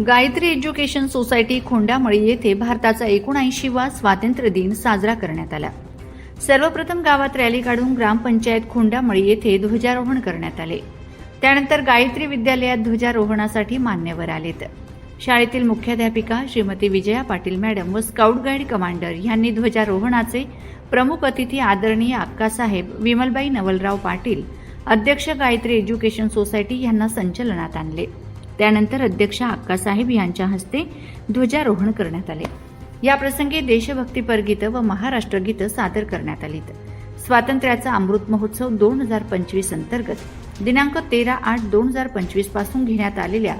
Gayatri education society Khondamali येथे भारताचा एकोणऐंशीवा स्वातंत्र्य दिन साजरा करण्यात आला. सर्वप्रथम गावात रॅली काढून ग्रामपंचायत खोंडामळी येथे ध्वजारोहण करण्यात आले. त्यानंतर गायत्री विद्यालयात ध्वजारोहणासाठी मान्यवर आलेत. शाळेतील मुख्याध्यापिका श्रीमती विजया पाटील मॅडम व स्काउट गाईड कमांडर यांनी ध्वजारोहणाचे प्रमुख अतिथी आदरणीय अक्कासाहेब विमलबाई नवलराव पाटील अध्यक्ष गायत्री एज्युकेशन सोसायटी यांना संचलनात आणले. त्यानंतर अध्यक्ष अक्कासाहेब यांच्या हस्ते ध्वजारोहण करण्यात आले. या प्रसंगी देशभक्तीपर गीतं व महाराष्ट्र गीतं सादर करण्यात आलीत. स्वातंत्र्याचा अमृत महोत्सव दोन हजार पंचवीस अंतर्गत दिनांक तेरा आठ दोन हजार पंचवीसपासून घेण्यात आलेल्या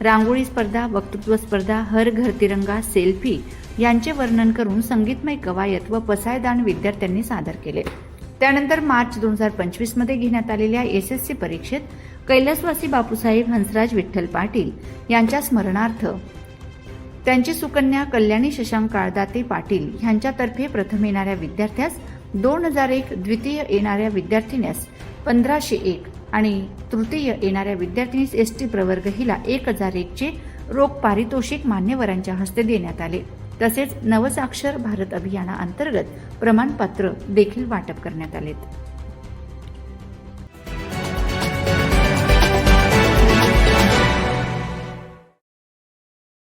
रांगोळी स्पर्धा वक्तृत्व स्पर्धा हर घर तिरंगा सेल्फी यांचे वर्णन करून संगीतमय कवायत व पसायदान विद्यार्थ्यांनी सादर केले. त्यानंतर मार्च दोन हजार पंचवीसमध्ये घेण्यात आलेल्या एस एस सी परीक्षेत कैलासवासी बापूसाहेब हंसराज विठ्ठल पाटील यांच्या स्मरणार्थ. त्यांची सुकन्या कल्याणी शशांक काळदाते पाटील यांच्यातर्फे प्रथम येणाऱ्या विद्यार्थ्यास दोन हजार एक द्वितीय येणाऱ्या विद्यार्थिन्यास पंधराशे एक आणि तृतीय येणाऱ्या विद्यार्थिनीस एस टी प्रवर्ग हिला एक हजार एकचे रोख पारितोषिक मान्यवरांच्या हस्ते देण्यात आले. तसेच नवसाक्षर भारत अभियानाअंतर्गत प्रमाणपत्र देखील वाटप करण्यात आलेत.